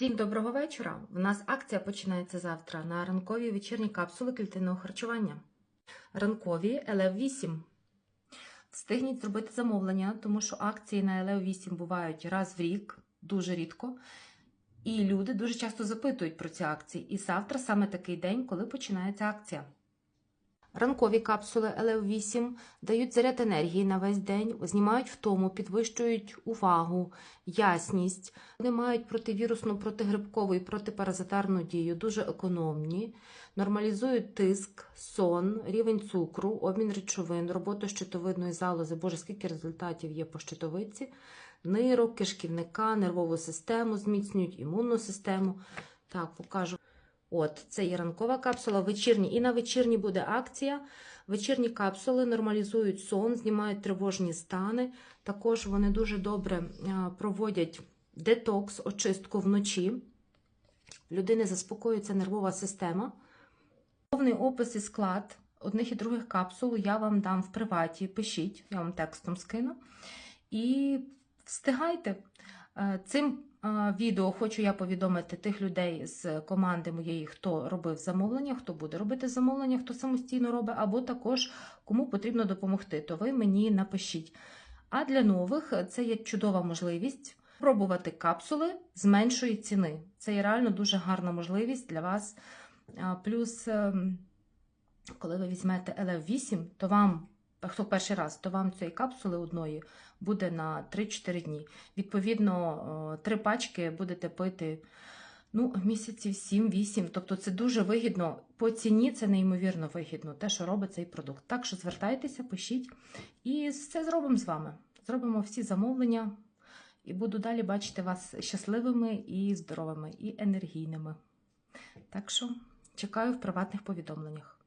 Всім доброго вечора. У нас акція починається завтра на ранкові вечірні капсули клітинного харчування. Ранкові ЛФ 8. Встигніть зробити замовлення, тому що акції на ЛФ 8 бувають раз в рік, дуже рідко. І люди дуже часто запитують про ці акції. І завтра саме такий день, коли починається акція. Ранкові капсули ЛФ8 дають заряд енергії на весь день, знімають втому, підвищують увагу, ясність. Вони мають противірусну, протигрибкову і протипаразитарну дію, дуже економні, нормалізують тиск, сон, рівень цукру, обмін речовин, роботу щитовидної залози. Боже, скільки результатів є по щитовидці, нирок, кишківника, нервову систему, зміцнюють імунну систему. Так, покажу. От, це є ранкова капсула, вечірні. І на вечірні буде акція. Вечірні капсули нормалізують сон, знімають тривожні стани. Також вони дуже добре проводять детокс, очистку вночі. В людини заспокоюється нервова система. Повний опис і склад одних і других капсул я вам дам в приваті. Пишіть, я вам текстом скину. І встигайте. Е, Цим е, відео хочу я повідомити тих людей з команди моєї, хто робив замовлення, хто буде робити замовлення, хто самостійно робить, або також кому потрібно допомогти, то ви мені напишіть. А для нових це є чудова можливість пробувати капсули з меншої ціни. Це є реально дуже гарна можливість для вас. Плюс, ем, коли ви візьмете LF8, то вам, хто перший раз, то вам цієї капсули одної буде на 3-4 дні. Відповідно, три пачки будете пити ну, місяців 7-8. Тобто це дуже вигідно. По ціні це неймовірно вигідно, те, що робить цей продукт. Так що звертайтеся, пишіть, і все зробимо з вами. Зробимо всі замовлення, і буду далі бачити вас щасливими і здоровими, і енергійними. Так що чекаю в приватних повідомленнях.